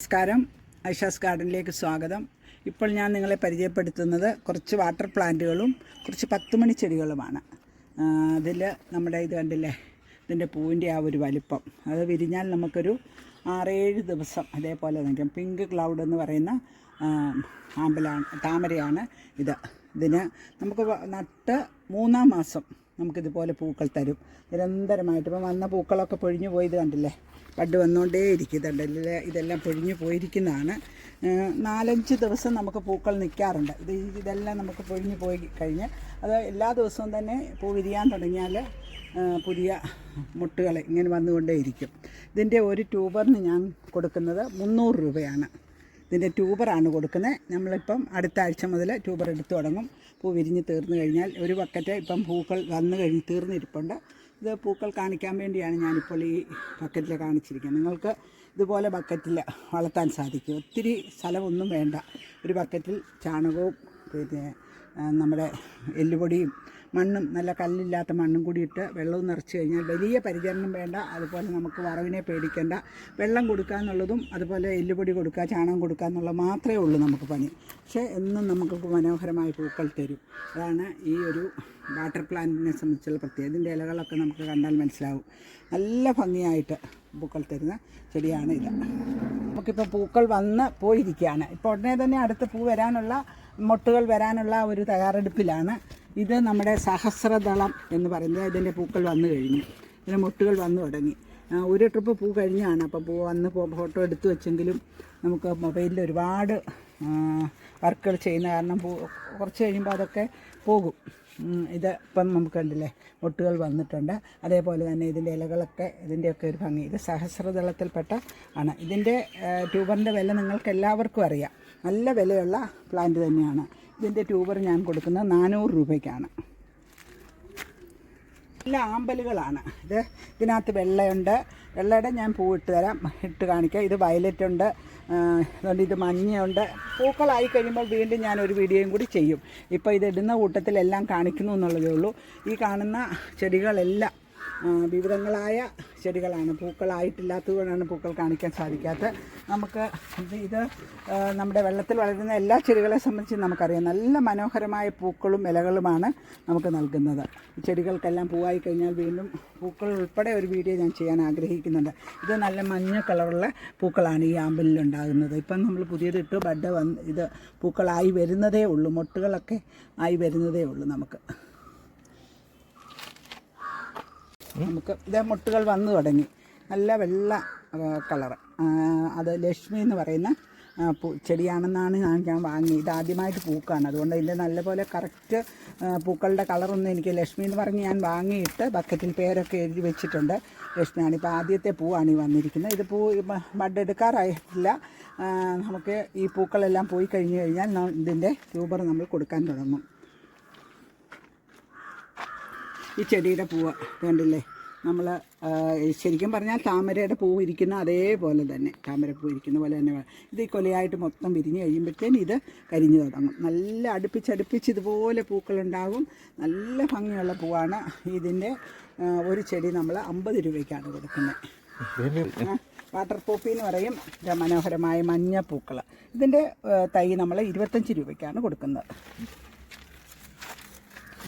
നമസ്കാരം. ഐഷാസ് ഗാർഡനിലേക്ക് സ്വാഗതം. ഇപ്പോൾ ഞാൻ നിങ്ങളെ പരിചയപ്പെടുത്തുന്നത് കുറച്ച് വാട്ടർ പ്ലാന്റുകളും കുറച്ച് പത്തുമണി ചെടികളുമാണ്. അതിൽ നമ്മുടെ ഇത് കണ്ടില്ലേ? ഇതിന്റെ പൂവിന്റെ ആ ഒരു വലിപ്പം. അത് വിരിഞ്ഞാൽ നമുക്കൊരു ആറേഴ് ദിവസം അതേപോലെ നിൽക്കും. പിങ്ക് ക്ലൗഡ് എന്ന് പറയുന്ന ആമ്പലാണ് താമരയാണ് ഇത്. ഇതിന് നമുക്ക് നട്ട് മൂന്നാം മാസം നമുക്കിതുപോലെ പൂക്കൾ തരും. നിരന്തരമായിട്ട് ഇപ്പം വന്ന പൂക്കളൊക്കെ പൊഴിഞ്ഞു പോയത് കണ്ടില്ലേ? ബഡ് വന്നുകൊണ്ടേ ഇരിക്കുന്നുണ്ട്. ഇതിലെ- ഇതെല്ലാം പൊഴിഞ്ഞു പോയിരിക്കുന്നതാണ്. നാലഞ്ച് ദിവസം നമുക്ക് പൂക്കൾ നിൽക്കാറുണ്ട്. ഇത് ഇതെല്ലാം നമുക്ക് പൊഴിഞ്ഞു പോയി കഴിഞ്ഞ് അത് എല്ലാ ദിവസവും തന്നെ പൂ വിരിയാൻ തുടങ്ങിയാൽ പുതിയ മുട്ടുകൾ ഇങ്ങനെ വന്നുകൊണ്ടേയിരിക്കും. ഇതിന്റെ ഒരു ട്യൂബറിന് ഞാൻ കൊടുക്കുന്നത് മുന്നൂറ് രൂപയാണ്. ഇതിന്റെ ട്യൂബറാണ് കൊടുക്കുന്നത്. നമ്മളിപ്പം അടുത്ത ആഴ്ച മുതൽ ട്യൂബർ എടുത്തു തുടങ്ങും. പൂ വിരിഞ്ഞ് തീർന്നു കഴിഞ്ഞാൽ ഒരു ബക്കറ്റ് ഇപ്പം പൂക്കൾ വന്നു കഴിഞ്ഞ് തീർന്നിരിപ്പുണ്ട്. ഇത് പൂക്കൾ കാണിക്കാൻ വേണ്ടിയാണ് ഞാനിപ്പോൾ ഈ ബക്കറ്റിൽ കാണിച്ചിരിക്കുന്നത്. നിങ്ങൾക്ക് ഇതുപോലെ ബക്കറ്റിൽ വളർത്താൻ സാധിക്കും. ഒത്തിരി സ്ഥലമൊന്നും വേണ്ട. ഒരു ബക്കറ്റിൽ ചാണകവും പിന്നെ നമ്മുടെ എല്ലുപൊടിയും മണ്ണും നല്ല കല്ലില്ലാത്ത മണ്ണും കൂടി ഇട്ട് വെള്ളവും നിറച്ച് കഴിഞ്ഞാൽ വലിയ പരിചരണം വേണ്ട. അതുപോലെ നമുക്ക് വറവിനെ പേടിക്കേണ്ട. വെള്ളം കൊടുക്കുക എന്നുള്ളതും അതുപോലെ എല്ലുപൊടി കൊടുക്കുക ചാണകം കൊടുക്കുക എന്നുള്ള മാത്രമേ ഉള്ളൂ നമുക്ക് പണി. പക്ഷേ എന്നും നമുക്ക് മനോഹരമായ പൂക്കൾ തരും. അതാണ് ഈ ഒരു വാട്ടർ പ്ലാന്റിനെ സംബന്ധിച്ചുള്ള പ്രത്യേകത. ഇതിന്റെ ഇലകളൊക്കെ നമുക്ക് കണ്ടാൽ മനസ്സിലാവും. നല്ല ഭംഗിയായിട്ട് പൂക്കൾ തരുന്ന ചെടിയാണ് ഇത്. നമുക്കിപ്പോൾ പൂക്കൾ വന്ന് പോയിരിക്കുകയാണ്. ഇപ്പോൾ ഉടനെ തന്നെ അടുത്ത പൂ വരാനുള്ള മൊട്ടുകൾ വരാനുള്ള ഒരു തയ്യാറെടുപ്പിലാണ് ഇത് നമ്മുടെ സഹസ്രദളം എന്ന് പറയുന്നത് ഇതിന്റെ പൂക്കൾ വന്നു കഴിഞ്ഞു. ഇതിന്റെ മൊട്ടുകൾ വന്നു തുടങ്ങി. ഒരു ട്രിപ്പ് പൂ കഴിഞ്ഞാണ് അപ്പോൾ പൂ വന്ന് ഫോട്ടോ എടുത്തു വെച്ചെങ്കിലും നമുക്ക് മൊബൈലിൽ ഒരുപാട് വർക്കുകൾ ചെയ്യുന്ന കാരണം പൂ കുറച്ച് കഴിയുമ്പോൾ അതൊക്കെ പോകും. ഇത് ഇപ്പം നമുക്ക് കണ്ടില്ലേ മൊട്ടുകൾ വന്നിട്ടുണ്ട്. അതേപോലെ തന്നെ ഇതിന്റെ ഇലകളൊക്കെ ഇതിന്റെയൊക്കെ ഒരു ഭംഗി. ഇത് സഹസ്രദളത്തിൽപ്പെട്ട ആണ്. ഇതിന്റെ ട്യൂബറിന്റെ വില നിങ്ങൾക്ക് എല്ലാവർക്കും അറിയാം. നല്ല വിലയുള്ള പ്ലാന്റ് തന്നെയാണ്. ഇതിന്റെ ട്യൂബർ ഞാൻ കൊടുക്കുന്നത് നാനൂറ് രൂപയ്ക്കാണ്. നല്ല ആമ്പലുകളാണ്. ഇത് ഇതിനകത്ത് വെള്ളയുണ്ട്. വെള്ളയുടെ ഞാൻ പൂ ഇട്ട് തരാം. ഇട്ട് കാണിക്കാം. ഇത് വയലറ്റ് ഉണ്ട്. അതുകൊണ്ട് ഇത് മഞ്ഞയുണ്ട്. പൂക്കളായി കഴിയുമ്പോൾ വീണ്ടും ഞാൻ ഒരു വീഡിയോയും കൂടി ചെയ്യും. ഇപ്പോൾ ഇത് ഇടുന്ന കൂട്ടത്തിലെല്ലാം കാണിക്കുന്നു എന്നുള്ളതേ ഉള്ളൂ. ഈ കാണുന്ന ചെടികളെല്ലാം വിവിധങ്ങളായ ചെടികളാണ്. പൂക്കളായിട്ടില്ലാത്തതുകൊണ്ടാണ് പൂക്കൾ കാണിക്കാൻ സാധിക്കാത്തത്. നമുക്ക് ഇത് ഇത് നമ്മുടെ വെള്ളത്തിൽ വളരുന്ന എല്ലാ ചെടികളെ സംബന്ധിച്ച് നമുക്കറിയാം. നല്ല മനോഹരമായ പൂക്കളും ഇലകളുമാണ് നമുക്ക് നൽകുന്നത്. ഈ ചെടികൾക്കെല്ലാം പൂവായി കഴിഞ്ഞാൽ വീണ്ടും പൂക്കൾ ഉൾപ്പെടെ ഒരു വീഡിയോ ഞാൻ ചെയ്യാൻ ആഗ്രഹിക്കുന്നുണ്ട്. ഇത് നല്ല മഞ്ഞ കളറുള്ള പൂക്കളാണ് ഈ ആമ്പലിലുണ്ടാകുന്നത് ഇപ്പം നമ്മൾ പുതിയതിട്ട് ബഡ് വന്ന് ഇത് പൂക്കളായി വരുന്നതേ ഉള്ളൂ. മൊട്ടുകളൊക്കെ ആയി വരുന്നതേ ഉള്ളൂ നമുക്ക്. നമുക്ക് ഇതേ മുട്ടുകൾ വന്നു തുടങ്ങി. നല്ല വെള്ള കളറ്. അത് ലക്ഷ്മി എന്ന് പറയുന്ന പൂ ചെടിയാണെന്നാണ് ഞാൻ ഞാൻ വാങ്ങി ഇത് ആദ്യമായിട്ട് പൂക്കാണ്. അതുകൊണ്ട് ഇതിന്റെ നല്ലപോലെ കറക്റ്റ് പൂക്കളുടെ കളറൊന്നും എനിക്ക് ലക്ഷ്മി എന്ന് പറഞ്ഞ് ഞാൻ വാങ്ങിയിട്ട് ബക്കറ്റിൽ പേരൊക്കെ എഴുതി വെച്ചിട്ടുണ്ട്. ലക്ഷ്മിയാണ് ഇപ്പോൾ ആദ്യത്തെ പൂവാണ് ഈ വന്നിരിക്കുന്നത്. ഇത് പൂ ബഡ് എടുക്കാറായിട്ടില്ല. നമുക്ക് ഈ പൂക്കളെല്ലാം പോയി കഴിഞ്ഞ് കഴിഞ്ഞാൽ ഇതിന്റെ ട്യൂബർ നമ്മൾ കൊടുക്കാൻ തുടങ്ങും. ഈ ചെടിയുടെ പൂവ് കണ്ടില്ലേ? നമ്മൾ ശരിക്കും പറഞ്ഞാൽ താമരയുടെ പൂ ഇരിക്കുന്ന അതേപോലെ തന്നെ. താമരപ്പൂ ഇരിക്കുന്ന പോലെ തന്നെ. ഇത് ഈ കൊലയായിട്ട് മൊത്തം വിരിഞ്ഞ് കഴിയുമ്പോഴത്തേന് ഇത് കരിഞ്ഞു തുടങ്ങും. നല്ല അടുപ്പിച്ചടുപ്പിച്ച് ഇതുപോലെ പൂക്കളുണ്ടാകും. നല്ല ഭംഗിയുള്ള പൂവാണ് ഇതിന്റെ ഒരു ചെടി നമ്മൾ അമ്പത് രൂപയ്ക്കാണ് കൊടുക്കുന്നത്. വാട്ടർ പോപ്പി എന്ന് പറയും. മനോഹരമായ മഞ്ഞ പൂക്കൾ ഇതിന്റെ തൈ നമ്മൾ ഇരുപത്തഞ്ച് രൂപയ്ക്കാണ് കൊടുക്കുന്നത്.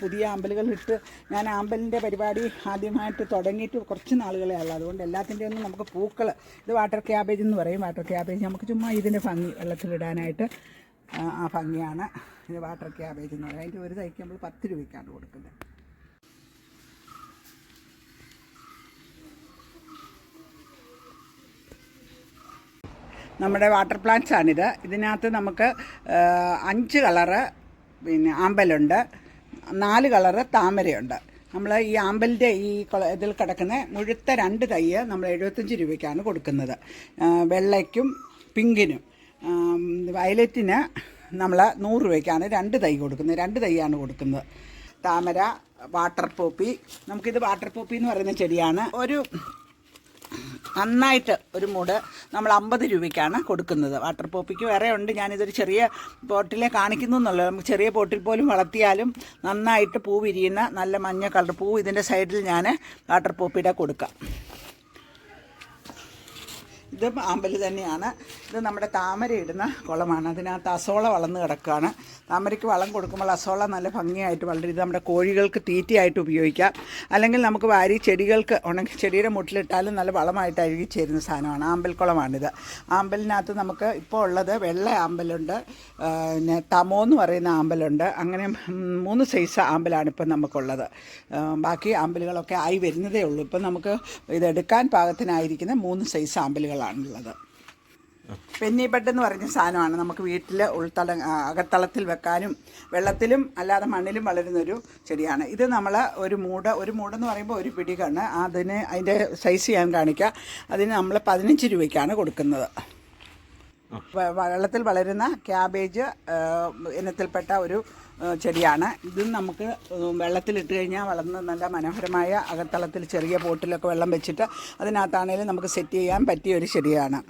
പുതിയ ആമ്പലുകൾ ഇട്ട് ഞാൻ ആമ്പലിന്റെ പരിപാടി ആദ്യമായിട്ട് തുടങ്ങിയിട്ട് കുറച്ച് നാളുകളേ ഉള്ളൂ. അതുകൊണ്ട് എല്ലാത്തിന്റെ ഒന്നും നമുക്ക് പൂക്കൾ ഇത് വാട്ടർ ക്യാബേജ് എന്ന് പറയും. വാട്ടർ ക്യാബേജ് നമുക്ക് ചുമ്മാ ഇതിന്റെ ഭംഗി വെള്ളത്തിലിടാനായിട്ട് ആ, ഭംഗിയാണ് ഇത് വാട്ടർ ക്യാബേജ് എന്ന് പറയും അതിന്റെ ഒരു തൈക്ക് നമ്മൾ പത്ത് രൂപയ്ക്കാണ് കൊടുക്കുന്നത്. നമ്മുടെ വാട്ടർ പ്ലാന്റ്സ് ആണിത് ഇതിനകത്ത് നമുക്ക് അഞ്ച് കളറ് പിന്നെ ആമ്പലുണ്ട്. നാല് കളറ് താമരയുണ്ട്. നമ്മൾ ഈ ആമ്പലിന്റെ ഈ ഇതിൽ കിടക്കുന്ന മുഴുത്ത രണ്ട് തൈ നമ്മൾ എഴുപത്തഞ്ച് രൂപയ്ക്കാണ് കൊടുക്കുന്നത്. വെള്ളയ്ക്കും പിങ്കിനും. വയലറ്റിന് നമ്മൾ നൂറ് രൂപയ്ക്കാണ് രണ്ട് തൈ കൊടുക്കുന്നത്. രണ്ട് തൈയാണ് കൊടുക്കുന്നത്. താമര വാട്ടർ പോപ്പി. നമുക്കിത് വാട്ടർ പോപ്പി എന്ന് പറയുന്ന ചെടിയാണ്. ഒരു നന്നായിട്ട് ഒരു മൂട് നമ്മൾ അമ്പത് രൂപയ്ക്കാണ് കൊടുക്കുന്നത്. വാട്ടർ പോപ്പിക്ക് വേറെ ഉണ്ട്. ഞാനിതൊരു ചെറിയ പോട്ടിലെ കാണിക്കുന്നു എന്നുള്ളത്. നമുക്ക് ചെറിയ പോട്ടിൽ പോലും വളർത്തിയാലും നന്നായിട്ട് പൂ വിരിയുന്ന നല്ല മഞ്ഞ കളർ പൂ ഇതിന്റെ സൈഡിൽ ഞാൻ വാട്ടർ പോപ്പിയുടെ കൊടുക്കാം. ഇത് ആമ്പൽ തന്നെയാണ്. ഇത് നമ്മുടെ താമര ഇടുന്ന കുളമാണ്. അതിനകത്ത് അസോള വളർന്ന് കിടക്കുകയാണ് താമരയ്ക്ക് വളം കൊടുക്കുമ്പോൾ അസോള നല്ല ഭംഗിയായിട്ട് വളരും. ഇത് നമ്മുടെ കോഴികൾക്ക് തീറ്റയായിട്ട് ഉപയോഗിക്കാം. അല്ലെങ്കിൽ നമുക്ക് വാരി ചെടികൾക്ക് ഉണങ്ങി ചെടിയുടെ മുട്ടിലിട്ടാലും നല്ല വളമായിട്ട് അഴുകി ചേരുന്ന സാധനമാണ്. ആമ്പൽക്കുളമാണിത് ആമ്പലിനകത്ത് നമുക്ക് ഇപ്പോൾ ഉള്ളത് വെള്ള ആമ്പലുണ്ട്. പിന്നെ തമോ എന്ന് പറയുന്ന ആമ്പലുണ്ട്. അങ്ങനെ മൂന്ന് സൈസ് ആമ്പലാണ് ഇപ്പം നമുക്കുള്ളത്. ബാക്കി ആമ്പലുകളൊക്കെ ആയി വരുന്നതേ ഉള്ളൂ. ഇപ്പം നമുക്ക് ഇതെടുക്കാൻ പാകത്തിനായിരിക്കുന്ന മൂന്ന് സൈസ് ആമ്പലുകളാണുള്ളത് പെന്നി ബെഡ് എന്ന് പറഞ്ഞ സാധനമാണ്. നമുക്ക് വീട്ടിൽ ഉൾത്തള ആ, അകത്തളത്തിൽ വെക്കാനും വെള്ളത്തിലും അല്ലാതെ മണ്ണിലും വളരുന്നൊരു ചെടിയാണ്. ഇത് നമ്മൾ ഒരു മൂട് ഒരു മൂടെന്ന് പറയുമ്പോൾ ഒരു പിടികാണ്. അതിന് അതിന്റെ സൈസ് ഞാൻ കാണിക്കുക അതിന് നമ്മൾ പതിനഞ്ച് രൂപയ്ക്കാണ് കൊടുക്കുന്നത്. വെള്ളത്തിൽ വളരുന്ന ക്യാബേജ് ഇനത്തിൽപ്പെട്ട ഒരു ചെടിയാണ്. ഇതും നമുക്ക് വെള്ളത്തിലിട്ട് കഴിഞ്ഞാൽ വളർന്ന് നല്ല മനോഹരമായ അകത്തളത്തിൽ ചെറിയ പോട്ടിലൊക്കെ വെള്ളം വെച്ചിട്ട് അതിനകത്താണേലും നമുക്ക് സെറ്റ് ചെയ്യാൻ പറ്റിയ ഒരു ചെടിയാണ്.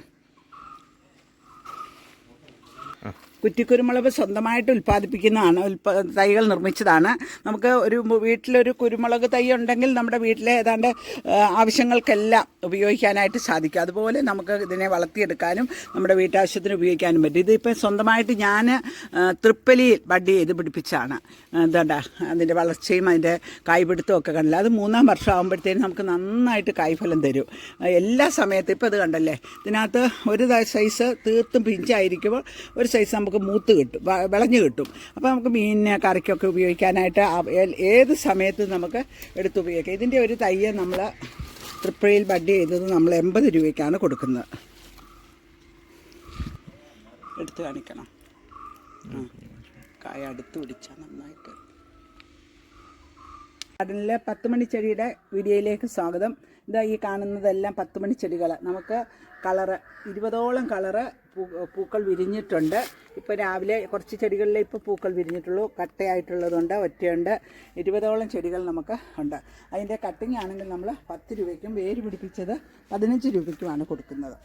കുറ്റിക്കുരുമുളക് സ്വന്തമായിട്ട് ഉൽപ്പാദിപ്പിക്കുന്നതാണ് ഉൽപ്പ തൈകൾ നിർമ്മിച്ചതാണ്. നമുക്ക് ഒരു വീട്ടിലൊരു കുരുമുളക് തൈ ഉണ്ടെങ്കിൽ നമ്മുടെ വീട്ടിലെ ഏതാണ്ട് ആവശ്യങ്ങൾക്കെല്ലാം ഉപയോഗിക്കാനായിട്ട് സാധിക്കും. അതുപോലെ നമുക്ക് ഇതിനെ വളർത്തിയെടുക്കാനും നമ്മുടെ വീട്ടാവശ്യത്തിന് ഉപയോഗിക്കാനും പറ്റും. ഇതിപ്പോൾ സ്വന്തമായിട്ട് ഞാൻ തൃപ്പലിയിൽ ബഡ് ചെയ്ത് പിടിപ്പിച്ചാണ്. എന്താണ്ട അതിന്റെ വളർച്ചയും അതിന്റെ കായ്പിടുത്തവും ഒക്കെ കണ്ടില്ല. അത് മൂന്നാം വർഷം ആകുമ്പോഴത്തേനും നമുക്ക് നന്നായിട്ട് കായ്ഫലം തരും. എല്ലാ സമയത്തും ഇപ്പോൾ അത് കണ്ടല്ലേ ഇതിനകത്ത് ഒരു സൈസ് തീർത്തും പിഞ്ചായിരിക്കുമ്പോൾ ഒരു സൈസ് നമുക്ക് മൂത്ത് കിട്ടും വിളഞ്ഞ് കിട്ടും. അപ്പോൾ നമുക്ക് മീനിനെ കറിക്കൊക്കെ ഉപയോഗിക്കാനായിട്ട് ഏത് സമയത്ത് നമുക്ക് എടുത്ത് ഉപയോഗിക്കാം. ഇതിന്റെ ഒരു തയ്യ നമ്മൾ ട്രിപ്പിളിൽ ബഡ് ചെയ്തത് നമ്മൾ എൺപത് രൂപയ്ക്കാണ് കൊടുക്കുന്നത്. എടുത്ത് കാണിക്കണം. കായ അടുത്ത് പിടിച്ചാൽ നന്നായിട്ട്. ഗാർഡനിലെ പത്ത് മണിച്ചെടിയുടെ വീഡിയോയിലേക്ക് സ്വാഗതം. ഇതാ ഈ കാണുന്നതെല്ലാം പത്ത് മണി ചെടികൾ നമുക്ക് കളറ് ഇരുപതോളം കളറ് പൂക്കൾ വിരിഞ്ഞിട്ടുണ്ട്. ഇപ്പോൾ രാവിലെ കുറച്ച് ചെടികളിൽ ഇപ്പോൾ പൂക്കൾ വിരിഞ്ഞിട്ടുള്ളൂ. കട്ടയായിട്ടുള്ളതുണ്ട് ഒറ്റയുണ്ട്. ഇരുപതോളം ചെടികൾ നമുക്ക് ഉണ്ട്. അതിന്റെ കട്ടിങ് ആണെങ്കിൽ നമ്മൾ പത്ത് രൂപയ്ക്കും വേര് പിടിപ്പിച്ചത് പതിനഞ്ച് രൂപയ്ക്കുമാണ് കൊടുക്കുന്നത്.